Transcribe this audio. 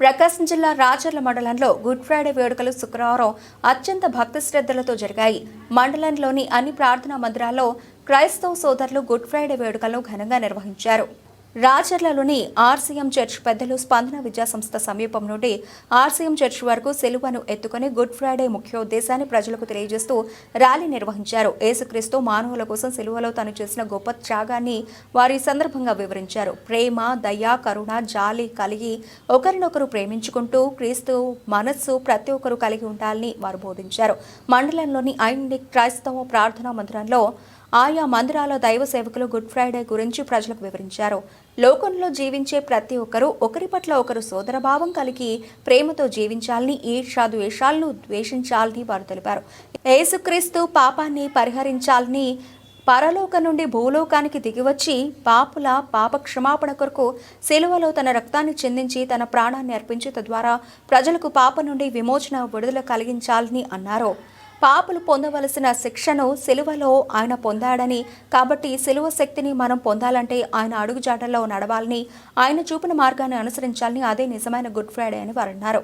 ప్రకాశం జిల్లా రాచర్ల మండలంలో good Friday వేడుకలు శుక్రవారం అత్యంత భక్తి శ్రద్ధలతో జరిగాయి. మండలంలోని అన్ని ప్రార్థనా మందిరాల్లో క్రైస్తవ సోదరులు గుడ్ ఫ్రైడే వేడుకలను ఘనంగా నిర్వహించారు. రాచర్లలోని ఆర్సీఎం చర్చ్ పెద్దలు స్పందన విద్యా సంస్థ సమీపం నుండి ఆర్సీఎం చర్చ్ వరకు సెలువను ఎత్తుకుని గుడ్ ఫ్రైడే ముఖ్యోద్దేశాన్ని ప్రజలకు తెలియజేస్తూ ర్యాలీ నిర్వహించారు. ఏసుక్రీస్తు మానవుల కోసం సెలువలో తను చేసిన గొప్ప త్యాగాన్ని వారి సందర్భంగా వివరించారు. ప్రేమ దయ కరుణ జాలి కలిగి ఒకరినొకరు ప్రేమించుకుంటూ క్రీస్తు మనస్సు ప్రతి ఒక్కరూ కలిగి ఉండాలని వారు బోధించారు. మండలంలోని ఐండి క్రైస్తవ ప్రార్థనా మందిరంలో ఆయా మందిరాల దైవ సేవకులు గుడ్ ఫ్రైడే గురించి ప్రజలకు వివరించారు. లోకంలో జీవించే ప్రతి ఒక్కరూ ఒకరి పట్ల ఒకరు సోదరభావం కలిగి ప్రేమతో జీవించాలని ఈర్షా ద్వేషాలను ద్వేషించాలని వారు తెలిపారు. యేసుక్రీస్తు పాపాన్ని పరిహరించాలని పరలోక నుండి భూలోకానికి దిగివచ్చి పాపుల పాప క్షమాపణ కొరకు సెలువలో తన రక్తాన్ని చెందించి తన ప్రాణాన్ని అర్పించి తద్వారా ప్రజలకు పాప నుండి విమోచన విడుదల కలిగించాలని అన్నారు. పాపులు పొందవలసిన శిక్షను సిలువలో ఆయన పొందాడని కాబట్టి సిలువ శక్తిని మనం పొందాలంటే ఆయన అడుగుజాటల్లో నడవాలని ఆయన చూపిన మార్గాన్ని అనుసరించాలని అదే నిజమైన గుడ్ ఫ్రైడే అని వారు అన్నారు